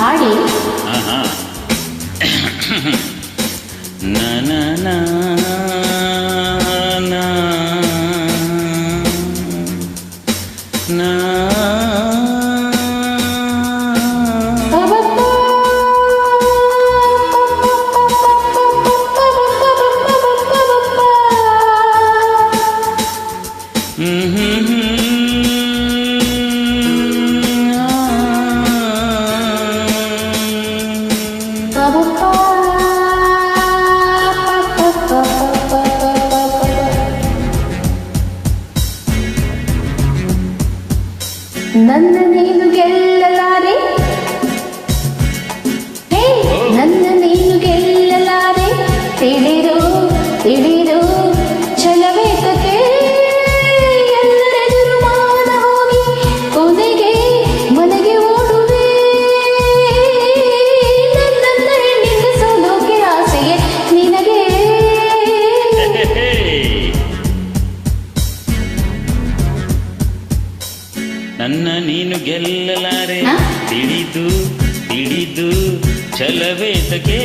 ಹಾಡಿ ನನ್ನ ನೀನು ಗೆಲ್ಲಲಾರೆ. ಹೇ ನನ್ನ ನೀನು ಗೆಲ್ಲಲಾರೆ. ತಿಳಿದ ಗೆಲ್ಲಲಾರೆ ಹಿಡಿದು ಹಿಡಿದು ಛಲವೇತಕ್ಕೆ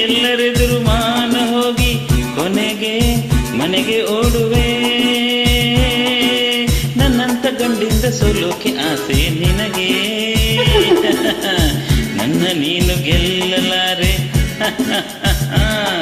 ಎಲ್ಲರೆದುರು ಮಾನ ಹೋಗಿ ಕೊನೆಗೆ ಮನೆಗೆ ಓಡುವೆ. ನನ್ನಂತ ಗಂಡಿಂದ ಸೋಲೋಕೆ ಆಸೆ ನಿನಗೆ. ನನ್ನ ನೀನು ಗೆಲ್ಲಲಾರೆ.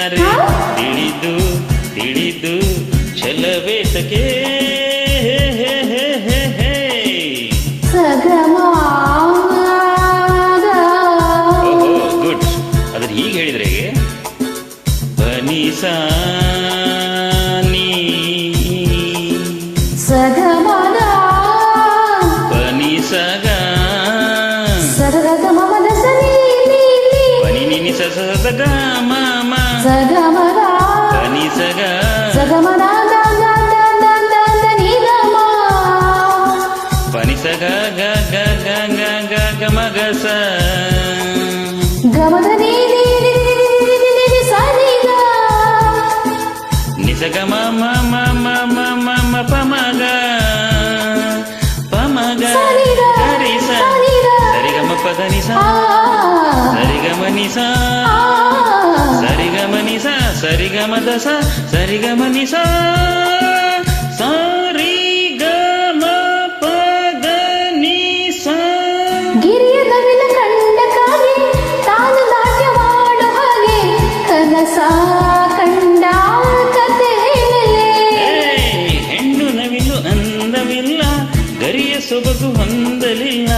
ಯಾರು ತಿಳಿದು ತಿಳಿದು ಛಲವೇ ಸಖೇ. ಗುಡ್. ಅದ್ರ ಹೀಗೆ ಹೇಳಿದ್ರೆ ಬನಿಸಾ నిజగమ మమ సరిగమ నిసా సరిగమ నిసా సరిగమ నిసా ಸೊಬಗು ಹೊಂದಲಿಲ್ಲ.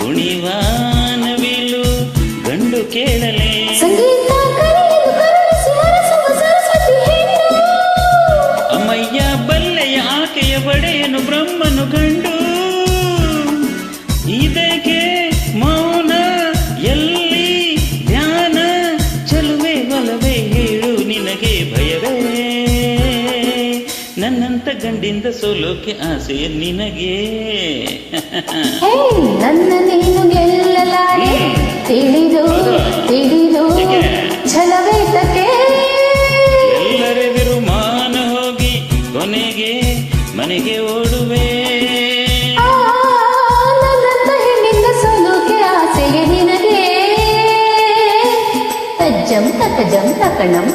ಕುಣಿವಾನವಿಲು ಗಂಡು ಕೇಳಲೇ. ಅಮ್ಮಯ್ಯ ಬಲ್ಲೆಯ ಆಕೆಯ ಬಡೆಯನು ಬ್ರಹ್ಮನು ಕಂಡು ನನ್ನಂತ ಗಂಡಿಂದ ಸೋಲೋಕೆ ಆಸೆ ನಿನಗೆ? ನನ್ನ ನೀನು ಗೆಲ್ಲಲಾರೆ. ತಿಳಿದು ತಿಳಿದು ಛಲವೇತಕ್ಕೆ. ಎಲ್ಲರ ಮಾನ ಹೋಗಿ ಕೊನೆಗೆ ಮನೆಗೆ ಓಡುವೆ. ನನ್ನಂತ ಹೆಣ್ಣಿಂದ ಸೋಲೋಕೆ ನಿನಗೆ. ತಜ್ಜಂ ತಕಜಂ ತಕಣಂ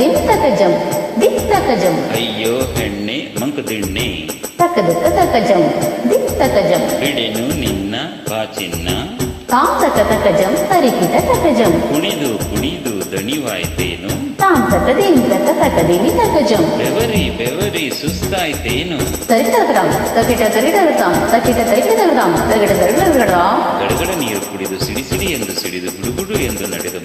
ತದ್ದಿಂ ತಕಜಂ ದಿಕ್ ತಕಜಂ ಅಯ್ಯೋ ಹೆಣ್ಣೆ ಮಂಕುದಿಣ್ಣೆ ತಕದು ತಕಜಂ ದಿಕ್ ತಕಜಂ ಬಿಡೆನು ನಿನ್ನ ಬಾಚಿನ್ನ ತಾಂ ತಕ ತಕಜಂ ಪರಿಕಿತ ತಕಜಂ ಕುಣಿದು ಕುಣಿದು ದಣಿವಾಯ್ತೇನು ತಾಂ ತಕ ದಿಂ ತಕ ತಕದಿನಿ ತಕಜಂ ಬೆವರಿ ಬೆವರಿ ಸುಸ್ತಾಯ್ತೇನು ತರಿತರತಾಂ ತಕಿಟ ತರಿತರತಾಂ ತಕಿಟ ತರಿತರತಾಂ ತಗಿಟ ತರಿತರತಾಂ ಗಡಗಡ ನೀರು ಕುಡಿದು ಸಿಡಿ ಸಿಡಿ ಎಂದು ಸಿಡಿದು ಗುಡುಗುಡು ಎಂದು ನಡೆದು